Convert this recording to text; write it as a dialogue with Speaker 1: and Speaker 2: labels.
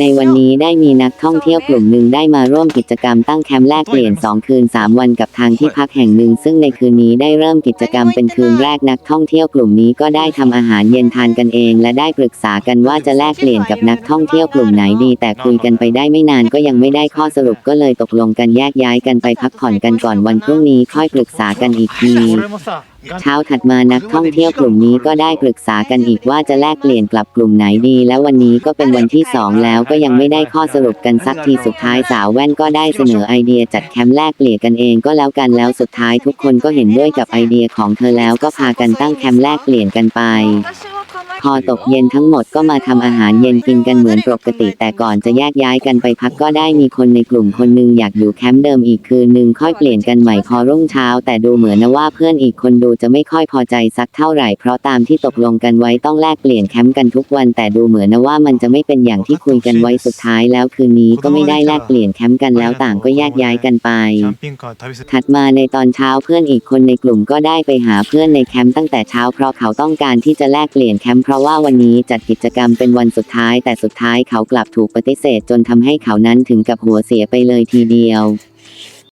Speaker 1: ในวันนี้ได้มีนักท่องเที่ยวกลุ่มหนึ่งได้มาร่วมกิจกรรมตั้งแคมป์แลกเปลี่ยน 2 คืน 3 วันกับทางที่พักแห่งหนึ่ง ซึ่งในคืนนี้ได้เริ่มกิจกรรมเป็นคืนแรกนักท่องเที่ยวกลุ่มนี้ก็ได้ทำอาหารเย็นทานกันเอง และได้ปรึกษากันว่าจะแลกเปลี่ยนกับนักท่องเที่ยวกลุ่มไหนดี แต่คุยกันไปได้ไม่นานก็ยังไม่ได้ข้อสรุปก็เลยตกลงกันแยกย้ายกันไปพักผ่อนกันก่อนวันพรุ่งนี้ค่อยปรึกษากันอีกที เช้าถัดมานักท่องเที่ยวกลุ่มนี้ก็ได้ปรึกษากันอีกว่าจะแลกเปลี่ยนกลับกลุ่มไหนดี แล้ววันนี้ก็เป็นวันที่สองแล้วก็ยังไม่ได้ข้อสรุปกันสักทีสุดท้ายสาวแว่นก็ได้เสนอไอเดียจัดแคมป์แลกเปลี่ยนกันเองก็แล้วกันแล้วสุดท้ายทุกคนก็เห็นด้วยกับไอเดียของเธอแล้วก็พากันตั้งแคมป์แลกเปลี่ยนกันไป พอตกเย็นทั้งหมดก็มาทำอาหารเย็นกินกันเหมือนปกติ แต่ก่อนจะแยกย้ายกันไปพักก็ได้มีคนในกลุ่มคนหนึ่งอยากอยู่แคมป์เดิมอีกคืนหนึ่งค่อยเปลี่ยนกันใหม่พอรุ่งเช้า แต่ดูเหมือนว่าเพื่อนอีกคนดูจะไม่ค่อยพอใจสักเท่าไหร่เพราะตามที่ตกลงกันไว้ต้องแลกเปลี่ยนแคมป์กันทุกวัน แต่ดูเหมือนว่ามันจะไม่เป็นอย่างที่คุยกันไว้สุดท้ายแล้วคืนนี้ก็ไม่ได้แลกเปลี่ยนแคมป์กันแล้วต่างก็แยกย้ายกันไป ถัดมาในตอนเช้าเพื่อนอีกคนในกลุ่มก็ได้ไปหาเพื่อนในแคมป์ตั้งแต่เช้าเพราะเขาต้องการที่จะแลกเปลี่ยนแคมป์ราะว่าวันนี้จัดกิจกรรมเป็นวันสุดท้าย แต่สุดท้ายเขากลับถูกปฏิเสธจนทำให้เขานั้นถึงกับหัวเสียไปเลยทีเดียว